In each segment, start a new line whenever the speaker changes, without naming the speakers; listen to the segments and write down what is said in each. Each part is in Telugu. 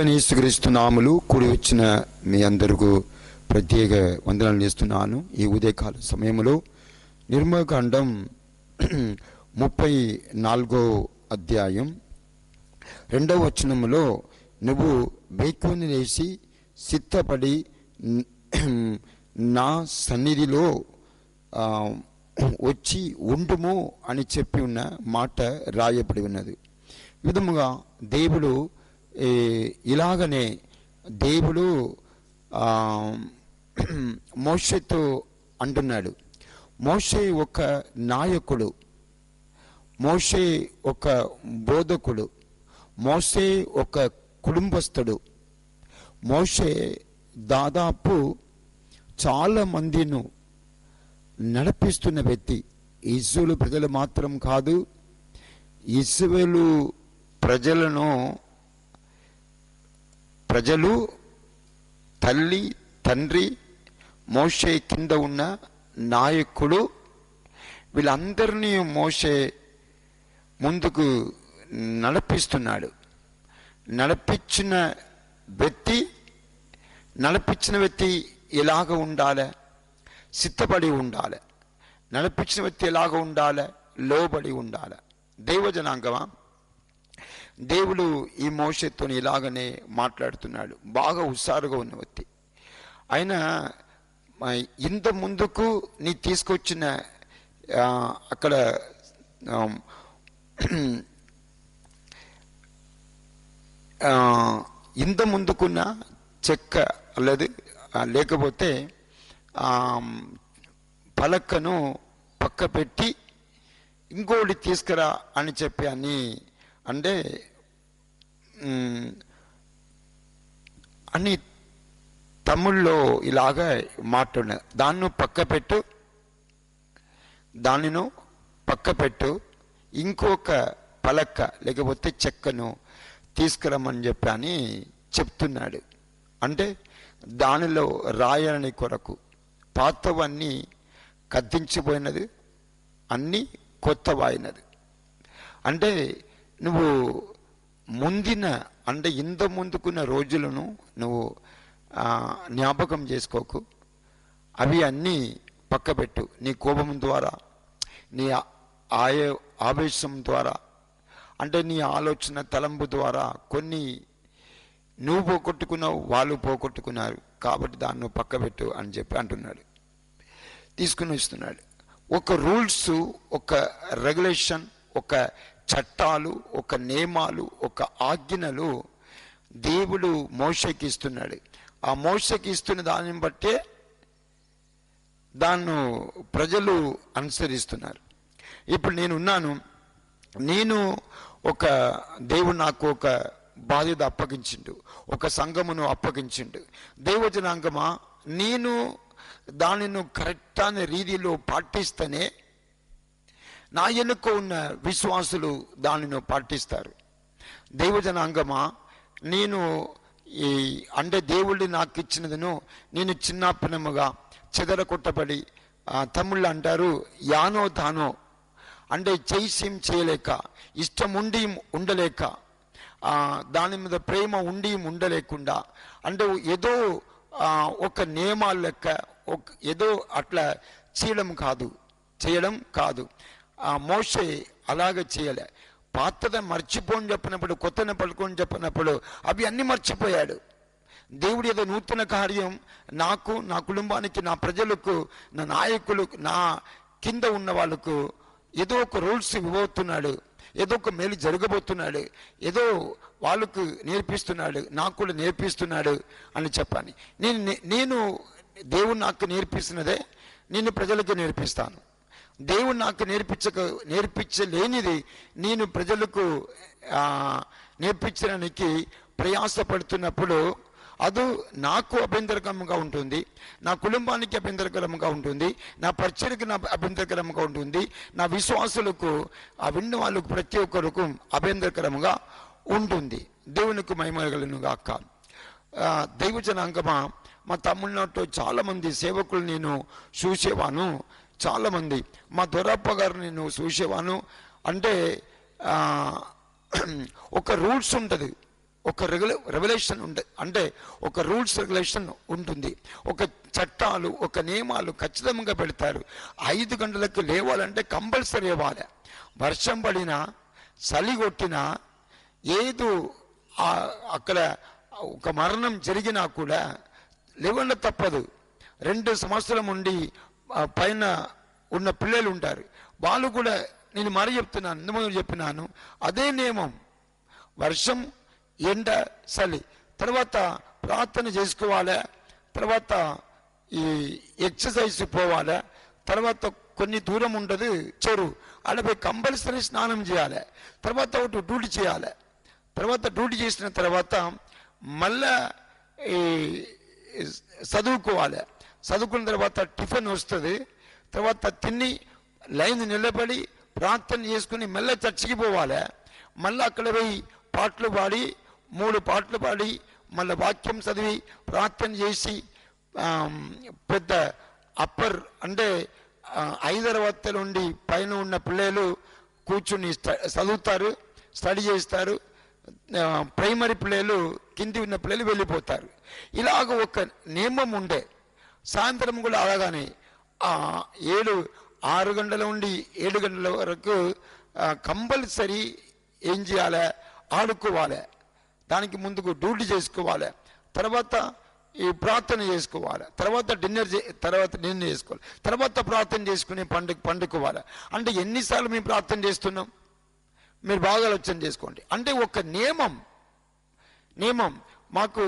ప్రభు నాములు కూడి వచ్చిన మీ అందరికీ ప్రత్యేక వందనాలు చేస్తున్నాను. ఈ ఉదయకాల సమయంలో నిర్మకాండం ముప్పై నాలుగో అధ్యాయం రెండవ వచనంలో నువ్వు బేకుని లేచి సిద్ధపడి నా సన్నిధిలో వచ్చి ఉండుము అని చెప్పి ఉన్న మాట రాయబడి ఉన్నది. విధముగా దేవుడు ఇలాగనే దేవుడు మోషతో అంటున్నాడు. మోషే ఒక నాయకుడు. మోషే ఒక బోధకుడు. మోషే ఒక కుటుంబస్థుడు. మోషే దాదాపు చాలా మందిను నడిపిస్తున్న వ్యక్తి. ఇసులు ప్రజలు మాత్రం కాదు ఇస్రాయేలు ప్రజలను ప్రజలు తల్లి తండ్రి మోషే కింద ఉన్న నాయకుడు వీళ్ళందరినీ మోషే ముందుకు నడిపిస్తున్నాడు. నడిపించిన వ్యక్తి నడిపించిన వ్యక్తి ఎలాగ ఉండాలి? సిద్ధపడి ఉండాలి. నడిపించిన వ్యక్తి ఎలాగ ఉండాలి? లోబడి ఉండాలి. దైవజనాంగమా? దేవుడు ఈ మోసతో ఇలాగనే మాట్లాడుతున్నాడు. బాగా హుషారుగా ఉన్న వ్యక్తి ఆయన ఇంత ముందుకు నీ తీసుకొచ్చిన అక్కడ ఇంత ముందుకున్న చెక్క లేదు లేకపోతే పలక్కను పక్క పెట్టి ఇంకోటి తీసుకురా అని చెప్పి అని అంటే అని తమిళ్ళో ఇలాగ మాట్లాడిన. దాన్ని పక్క పెట్టు దానిను పక్క పెట్టు ఇంకొక పలక లేకపోతే చెక్కను తీసుకురమ్మని చెప్పి అని చెప్తున్నాడు. అంటే దానిలో రాయని కొరకు. పాతవన్నీ కద్దించిపోయినది అన్నీ కొత్తవాయినది అంటే నువ్వు ముందిన అంటే ఇంత ముందుకున్న రోజులను నువ్వు జ్ఞాపకం చేసుకోకు. అవి అన్నీ పక్కబెట్టు. నీ కోపం ద్వారా నీ ఆయ ఆవేశం ద్వారా అంటే నీ ఆలోచన తలంపు ద్వారా కొన్ని నువ్వు పోగొట్టుకున్నావు వాళ్ళు పోగొట్టుకున్నారు. కాబట్టి దాన్ని పక్కబెట్టు అని చెప్పి అంటున్నాడు. తీసుకుని వస్తున్నాడు. ఒక రూల్స్ ఒక రెగ్యులేషన్ ఒక చట్టాలు ఒక నియమాలు ఒక ఆజ్ఞలు దేవుడు మోసకి ఇస్తున్నాడు. ఆ మోసకి ఇస్తున్న దానిని బట్టే దాన్ని ప్రజలు అనుసరిస్తున్నారు. ఇప్పుడు నేను ఉన్నాను. నేను ఒక దేవుడు నాకు ఒక బాధ్యత అప్పగించిండు. ఒక సంఘమును అప్పగించిండు. దేవజనాంగమా? నేను దానిని కరెక్ట్ అనే రీతిలో పాటిస్తేనే నా ఎన్నుక ఉన్న విశ్వాసులు దానిని పాటిస్తారు. దేవజనాంగమా నేను ఈ అంటే దేవుళ్ళు నాకు ఇచ్చినదను నేను చిన్నప్పనముగా చెదర కొట్టబడి ఆ, అంటారు యానో తానో అంటే చేసేం చేయలేక ఇష్టం ఉండి ఉండలేక దాని మీద ప్రేమ ఉండి ఉండలేకుండా అంటే ఏదో ఒక నియమాలు లెక్క ఒక ఏదో అట్లా చేయడం కాదు చేయడం కాదు. ఆ మోసే అలాగ చేయలే. పాతద మర్చిపోని చెప్పినప్పుడు కొత్తని పడుకొని చెప్పినప్పుడు అవి అన్నీ మర్చిపోయాడు. దేవుడి ఏదో నూతన కార్యం నాకు నా కుటుంబానికి నా ప్రజలకు నా నాయకులు నా కింద ఉన్న వాళ్ళకు ఏదో ఒక రూల్స్ ఇవ్వబోతున్నాడు. ఏదో ఒక మేలు జరగబోతున్నాడు. ఏదో వాళ్ళకు నేర్పిస్తున్నాడు నాకు కూడా నేర్పిస్తున్నాడు అని చెప్పాను నేను నేను దేవుడు నాకు నేర్పిస్తున్నదే నేను ప్రజలకు నేర్పిస్తాను. దేవుడు నాకు నేర్పించక నేర్పించలేనిది నేను ప్రజలకు నేర్పించడానికి ప్రయాసపడుతున్నప్పుడు అది నాకు అభ్యంతరకరంగా ఉంటుంది నా కుటుంబానికి అభ్యంతరకరంగా ఉంటుంది నా పరిచయకు నా అభ్యంతరకరంగా ఉంటుంది నా విశ్వాసులకు ఆ విన్న వాళ్ళకు ప్రతి ఒక్కరికి అభ్యంతరకరంగా ఉంటుంది. దేవునికి మహిమగలను గాక. దైవజనాంగమా మా తమిళనాడులో చాలామంది సేవకులు నేను చూసేవాను. చాలామంది. మా దొరప్ప గారిని నేను చూసేవాను. అంటే ఒక రూల్స్ ఉంటుంది. ఒక రెగ్యుల రెగ్యులేషన్ ఉంటుంది అంటే ఒక రూల్స్ రెగ్యులేషన్ ఉంటుంది. ఒక చట్టాలు ఒక నియమాలు ఖచ్చితంగా పెడతారు. ఐదు గంటలకు లేవాలంటే కంపల్సరీ లేవాలి వర్షం పడినా చలి కొట్టినా ఏదో అక్కడ ఒక మరణం జరిగినా కూడా లేవన్న తప్పదు. రెండు సంవత్సరం ఉండి పైన ఉన్న పిల్లలు ఉంటారు. వాళ్ళు కూడా నేను మరీ చెప్తున్నాను ఇంతమంది చెప్పినాను. అదే నియమం. వర్షం ఎండ చలి. తర్వాత ప్రార్థన చేసుకోవాలి? తర్వాత ఈ ఎక్సర్సైజ్ పోవాలి? తర్వాత కొన్ని దూరం ఉండదు చెరువు ఆడపై కంపల్సరీ స్నానం చేయాలి? తర్వాత ఒకటి డ్యూటీ చేయాలి? తర్వాత డ్యూటీ చేసిన తర్వాత మళ్ళా చదువుకోవాలి? చదువుకున్న తర్వాత టిఫిన్ వస్తుంది. తర్వాత తిని లైన్ నిలబడి ప్రార్థన చేసుకుని మళ్ళీ చర్చికి పోవాలి. మళ్ళీ అక్కడ పోయి పాటలు పాడి మూడు పాటలు పాడి మళ్ళీ వాక్యం చదివి ప్రార్థన చేసి పెద్ద అప్పర్ అంటే ఆ, నుండి ఉండి పైన ఉన్న పిల్లలు కూర్చుని స్ట- చదువుతారు స్టడీ చేస్తారు. ప్రైమరీ పిల్లలు కింది ఉన్న పిల్లలు వెళ్ళిపోతారు. ఇలాగ ఒక నియమం ఉండే. సాయంత్రం కూడా అలాగానే ఏడు ఆరు గంటల నుండి ఏడు గంటల వరకు కంపల్సరీ ఏం చేయాలి? ఆడుకోవాలి. దానికి ముందుకు డ్యూటీ చేసుకోవాలి. తర్వాత ఈ ప్రార్థన చేసుకోవాలి. తర్వాత డిన్నర్ చే తర్వాత డిన్నర్ చేసుకోవాలి. తర్వాత ప్రార్థన చేసుకుని పండుగ పండుకోవాలి. అంటే ఎన్నిసార్లు మేము ప్రార్థన చేస్తున్నాం? మీరు బాగా ఆలోచన చేసుకోండి. అంటే ఒక నియమం నియమం మాకు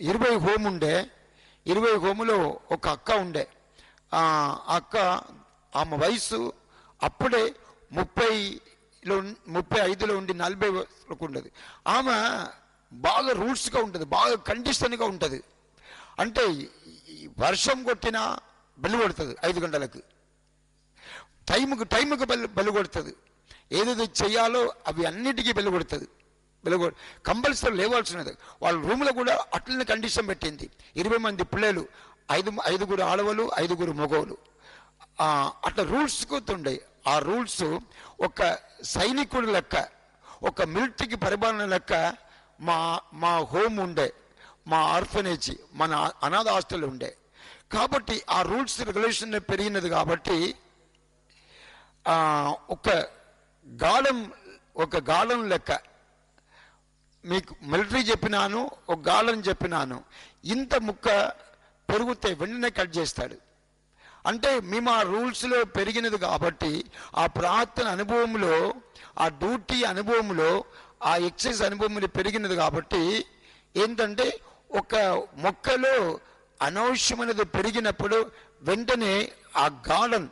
ఇరవై హోమ్ ఉండే ఇరవై హోములో ఒక అక్క ఉండే. ఆ అక్క ఆమె వయసు అప్పుడే ముప్పైలో ముప్పై ఐదులో ఉండి నలభై వరకు ఉండదు. ఆమె బాగా రూల్స్గా ఉంటుంది బాగా కండిషన్గా ఉంటుంది. అంటే వర్షం కొట్టినా బెల్లు కొడుతుంది ఐదు గంటలకు. టైంకు టైంకు బెల్లు బెల్లు కొడుతుంది. ఏదేది చేయాలో అవి అన్నిటికీ బెల్లు కొడుతుంది. వెలుగు కంపల్సరీ లేవాల్సినది. వాళ్ళ రూమ్లో కూడా అట్లనే కండిషన్ పెట్టింది. ఇరవై మంది పిల్లలు ఐదు ఐదుగురు ఆడవాళ్ళు ఐదుగురు మగవాళ్ళు. అట్లా రూల్స్ కూతుండే ఆ రూల్స్ ఒక సైనికుడు లెక్క ఒక మిలిటరీకి పరిపాలన లెక్క మా మా హోమ్ ఉండే మా ఆర్ఫనేజ్ మన అనాథ హాస్టల్ ఉండే. కాబట్టి ఆ రూల్స్ రెగ్యులేషన్ పెరిగినది కాబట్టి ఒక గాలం ఒక గాలం లెక్క మీకు మిలిటరీ చెప్పినాను ఒక గాలని చెప్పినాను. ఇంత ముక్క పెరిగితే వెంటనే కట్ చేస్తాడు. అంటే మేము ఆ రూల్స్లో పెరిగినది కాబట్టి ఆ ప్రార్థన అనుభవంలో ఆ డ్యూటీ అనుభవంలో ఆ ఎక్సైజ్ అనుభవంలో పెరిగినది కాబట్టి ఏంటంటే ఒక మొక్కలో అనవసరమైనది పెరిగినప్పుడు వెంటనే ఆ గార్డెన్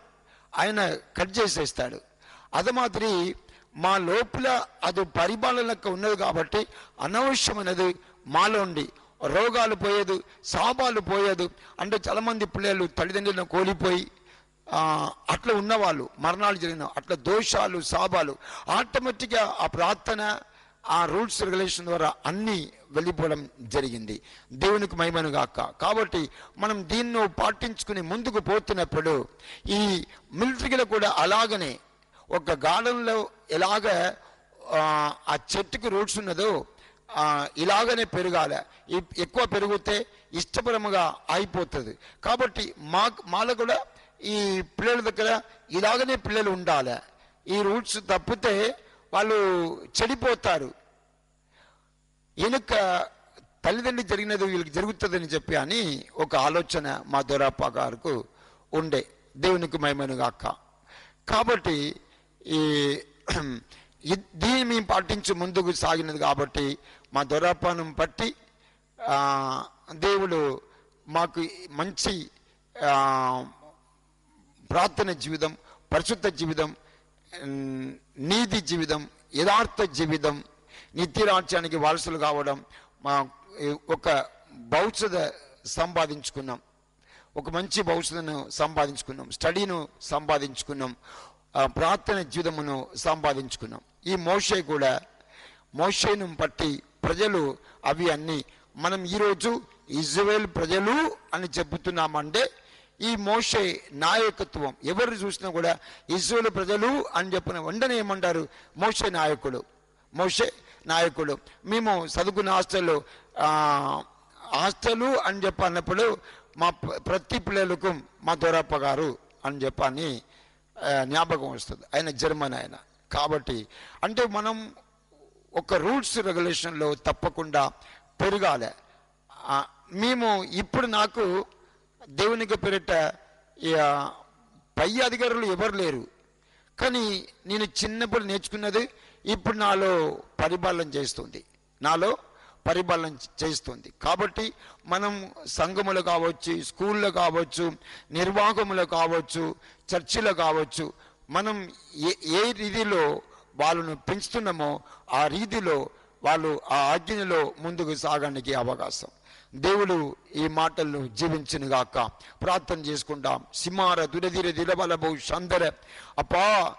ఆయన కట్ చేసేస్తాడు. అది మాదిరి మా లోపల అది పరిపాలనకు ఉన్నది కాబట్టి అనవసరమైనది మాలోండి రోగాలు పోయేది శాపాలు పోయేది. అంటే చాలామంది పిల్లలు తల్లిదండ్రులను కోల్పోయి అట్లా ఉన్నవాళ్ళు మరణాలు జరిగిన అట్లా దోషాలు శాపాలు. ఆటోమేటిక్గా ఆ ప్రార్థన ఆ రూల్స్ రెగ్యులేషన్ ద్వారా అన్నీ వెళ్ళిపోవడం జరిగింది. దేవునికి మహిమను గాక. కాబట్టి మనం దీన్ని పాటించుకుని ముందుకు పోతున్నప్పుడు ఈ మిలిటరీలో కూడా అలాగనే ఒక గార్డెన్లో ఎలాగ ఆ, చెట్టుకి రూట్స్ ఉన్నదో ఇలాగనే పెరగాలి. ఎక్కువ పెరిగితే ఇష్టపరముగా అయిపోతుంది. కాబట్టి మా మాలో కూడా ఈ పిల్లల దగ్గర ఇలాగనే పిల్లలు ఉండాలి. ఈ రూట్స్ తప్పితే వాళ్ళు చెడిపోతారు. వెనుక తల్లిదండ్రి జరిగినది వీళ్ళకి జరుగుతుందని చెప్పి అని ఒక ఆలోచన మా దొరాప గారికి ఉండే. దేవునికి మహిమను గాక. కాబట్టి ఈ దీన్ని మేము పాటించి ముందుకు సాగినది కాబట్టి మా దొరప్పను బట్టి దేవుడు మాకు మంచి ప్రార్థన జీవితం పరిశుద్ధ జీవితం నీతి జీవితం యథార్థ జీవితం నిత్యరాజ్యానికి వారసులు కావడం మా ఒక భవిష్యత సంపాదించుకున్నాం. ఒక మంచి భవిష్యత్తును సంపాదించుకున్నాం. స్టడీను సంపాదించుకున్నాం. ప్రార్థన జీవితమును సంపాదించుకున్నాం. ఈ మోషే కూడా మోషేను బట్టి ప్రజలు అవి అన్నీ మనం ఈరోజు ఇజ్రాయేల్ ప్రజలు అని చెబుతున్నామంటే ఈ మోషే నాయకత్వం ఎవరు చూసినా కూడా ఇజ్రాయేల్ ప్రజలు అని చెప్పిన వెంటనే ఏమంటారు? మోషే నాయకుడు మోషే నాయకుడు మేము చదువుకున్న హాస్టల్లో హాస్టలు అని చెప్పి అన్నప్పుడు మా ప్రతి పిల్లలకు మా దొరప్ప గారు అని చెప్పని జ్ఞాపకం వస్తుంది. ఆయన జర్మన్ ఆయన. కాబట్టి అంటే మనం ఒక రూల్స్ రెగ్యులేషన్లో తప్పకుండా పెరగాలి. మేము ఇప్పుడు నాకు దేవునికి పేరిట పై అధికారులు ఎవరు లేరు. కానీ నేను చిన్నప్పుడు నేర్చుకున్నది ఇప్పుడు నాలో పరిపాలన చేస్తుంది. నాలో పరిపాలన చేస్తుంది. కాబట్టి మనం సంఘములు కావచ్చు స్కూల్లో కావచ్చు నిర్వాహములు కావచ్చు చర్చిలో కావచ్చు మనం ఏ ఏ రీతిలో వాళ్ళను పెంచుతున్నామో ఆ రీతిలో వాళ్ళు ఆ ఆజ్ఞలో ముందుకు సాగడానికి అవకాశం. దేవుడు ఈ మాటలను జీవించిన గాక. ప్రార్థన చేసుకుంటాం. సిమార దురదిర దిలబలభు సందర అప్పా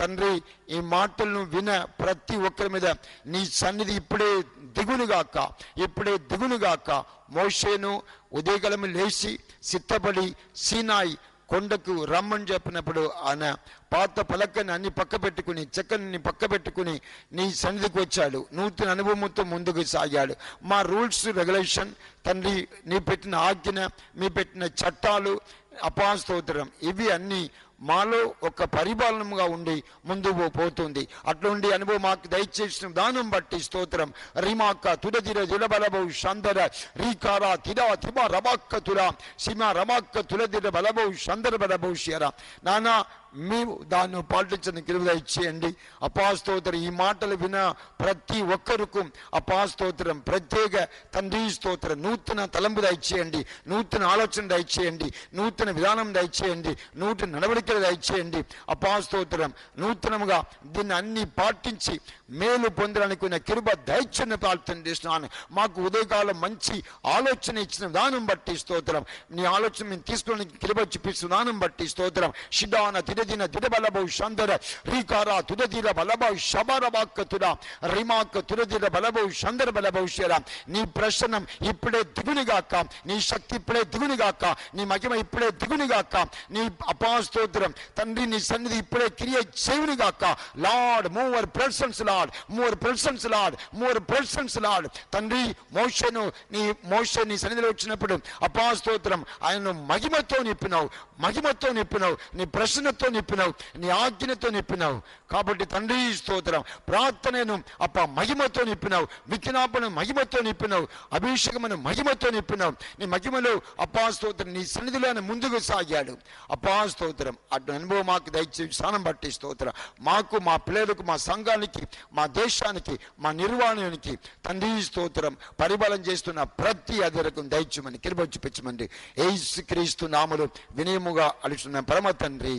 తండ్రి ఈ మాటలను విన ప్రతి ఒక్కరి మీద నీ సన్నిధి ఇప్పుడే దిగునుగాక ఇప్పుడే దిగునుగాక మోషేను ఉదయగలము లేచి సిద్ధపడి సీనాయి కొండకు రమ్మని చెప్పినప్పుడు ఆయన పాత పలకని అన్ని పక్క పెట్టుకుని చెక్కని పక్క పెట్టుకుని నీ సన్నిధికి వచ్చాడు. నూతన అనుభవంతో ముందుకు సాగాడు. మా రూల్స్ రెగ్యులేషన్ తండ్రి నీ పెట్టిన ఆజ్ఞ మీ పెట్టిన చట్టాలు అపాస్తోత్రం ఇవి అన్నీ మాలో ఒక పరిపాలనగా ఉండి ముందుకు పోతుంది అట్లుండి అనుభవం మాకు దయచేసిన దానం బట్టి స్తోత్రం రిమాక్క తుడదిర దిలబలబౌ షందర రీకార తిరా తిమ రమాక్క తుల సిమ రమాక్క తులదిర బలబౌ షందర బలబౌ శర నానా మేము దాన్ని పాటించిన కిరువు ఇచ్చేయండి. అపాస్తోత్రం ఈ మాటలు విన ప్రతి ఒక్కరికి అపాస్తోత్రం ప్రత్యేక తండ్రి స్తోత్రం నూతన తలంపు దయచేయండి నూతన ఆలోచన దయచేయండి నూతన విధానం దయచేయండి నూతన నడవడికలు దయచేయండి. అపాస్తోత్రం నూతనముగా దీన్ని అన్ని పాటించి మేలు పొందాలనుకున్న కిరుబ దయచని ప్రార్థన చేస్తున్నాను. మాకు ఉదయకాలం మంచి ఆలోచన ఇచ్చిన విధానం బట్టి స్తోత్రం. నీ ఆలోచన మేము తీసుకోవడానికి కిరుబ చూపిస్తున్న దానం బట్టి స్తోత్రం. షిడాన తిరదిన తిరబలబౌ షందర రీకార తుదదిర బలబౌ శబరవాక్క తుడ రిమాక్క తురదిర బలబౌ షందర బలబౌ శర నీ ప్రసన్నం ఇప్పుడే దిగునిగాక నీ శక్తి ఇప్పుడే దిగునిగాక నీ మహిమ ఇప్పుడే దిగునిగాక నీ అపాస్తోత్రం తండ్రి నీ సన్నిధి ఇప్పుడే క్రియ చేయునిగాక Lord mover persons Lord mover persons Lord mover persons Lord తండ్రి మోషను నీ మోష నీ సన్నిధిలో వచ్చినప్పుడు అపాస్తోత్రం ఆయనను మహిమతో నిప్పినావు మహిమతో నిప్పినావు నీ ప్రశ్నతో నిప్పినావు నీ ఆజ్ఞతో నిప్పినావు కాబట్టి తండ్రి స్తోత్రం. ప్రార్థనను అప్ప మహిమతో నిప్పినావు విత్తనాపను మహిమతో నిప్పినావు అభిషేకమును మహిమతో నిప్పినావు నీ మహిమలో అపాస్తోత్రం నీ సన్నిధిలోనే ముందుకు సాగాడు. అపాస్తోత్రం అటు అనుభవం మాకు దయచేసి స్థానం బట్టి స్తోత్రం. మాకు మా పిల్లలకు మా సంఘానికి మా దేశానికి మా నిర్వహణకి తండ్రి స్తోత్రం. పరిపాలన చేస్తున్న ప్రతి అధిరకం దయచుమని కిరుబొచ్చి పెంచమండి ఏసు క్రీస్తు నామలు వినయముగా అడుచున్న పరమ తండ్రి.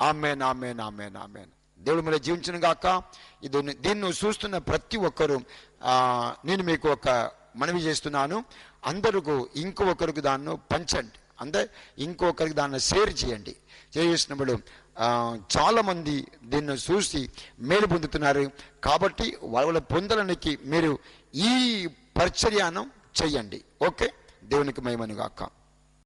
Amen amen amen amen. దేవుడు మీద జీవించిన గాక. ఇది దీన్ని చూస్తున్న ప్రతి ఒక్కరూ నేను మీకు ఒక మనవి చేస్తున్నాను. అందరికీ ఇంకొకరికి దాన్ని పంచండి. అంటే ఇంకొకరికి దాన్ని షేర్ చేయండి. చేసినప్పుడు చాలామంది దీన్ని చూసి మేలు పొందుతున్నారు. కాబట్టి వాళ్ళ పొందడానికి మీరు ఈ పరిచర్యానం చెయ్యండి ఓకే? దేవునికి మేమనుగాక